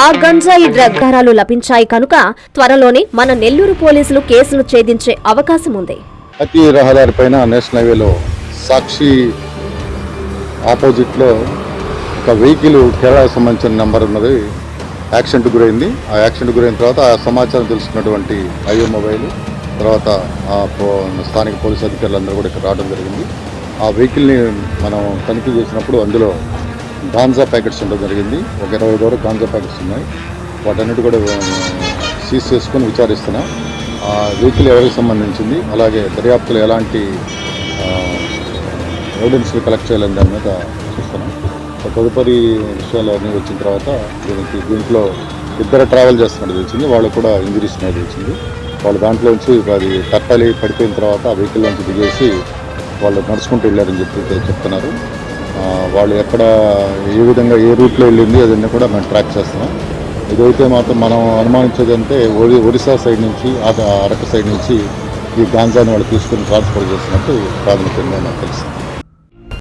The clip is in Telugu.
ఆ గంజాయి డ్రగ్ లభించాయి కనుక త్వరలోనే మన నెల్లూరు పోలీసులు కేసును ఛేదించే అవకాశం ఉంది. జాతీయ రహదారి పైన నేషనల్ హైవేలో సాక్షి ఆపోజిట్లో ఒక వెహికల్ కేరళకు సంబంధించిన నెంబర్ ఉన్నది. యాక్సిడెంట్ గురైంది. ఆ యాక్సిడెంట్ గురైన తర్వాత ఆ సమాచారం తెలుసుకున్నటువంటి ఐఓ మొబైల్ తర్వాత ఆ స్థానిక పోలీసు అధికారులందరూ కూడా ఇక్కడ రావడం జరిగింది. ఆ వెహికల్ని మనం తనిఖీ చేసినప్పుడు అందులో గాంజా ప్యాకెట్స్ ఉండడం జరిగింది. ఒక ఇరవై ఐదు వరకు గాంజా ప్యాకెట్స్ ఉన్నాయి. వాటన్నిటి కూడా సీజ్ చేసుకొని విచారిస్తున్నాం. ఆ వెహికల్ ఎవరికి సంబంధించింది? అలాగే దర్యాప్తులో ఎలాంటి ఎవిడెన్స్లు కలెక్ట్ చేయాలని దాని మీద చూస్తున్నాం తదుపరి విషయాలు అన్నీ వచ్చిన తర్వాత దీనికి దీంట్లో ఇద్దరు ట్రావెల్ చేస్తున్నట్టు తెలిసింది. వాళ్ళు కూడా ఇంజరీస్ మీద తెలిసింది. వాళ్ళు దాంట్లోంచి అది కట్టాలి పడిపోయిన తర్వాత ఆ వెహికల్ నుంచి దిగేసి వాళ్ళు నడుచుకుంటూ వెళ్ళారని చెప్పి చెప్తున్నారు. వాళ్ళు ఎక్కడ ఏ విధంగా ఏ రూట్లో వెళ్ళింది అదన్నీ కూడా మేము ట్రాక్ చేస్తున్నాం. ఇదైతే మాత్రం మనం అనుమానించేది అంటే ఒరి ఒరిస్సా సైడ్ నుంచి అరకు సైడ్ నుంచి ఈ గాంజాని వాళ్ళు తీసుకుని ట్రాన్స్ఫర్ చేస్తున్నట్టు ప్రాథమికంగా నాకు తెలుస్తుంది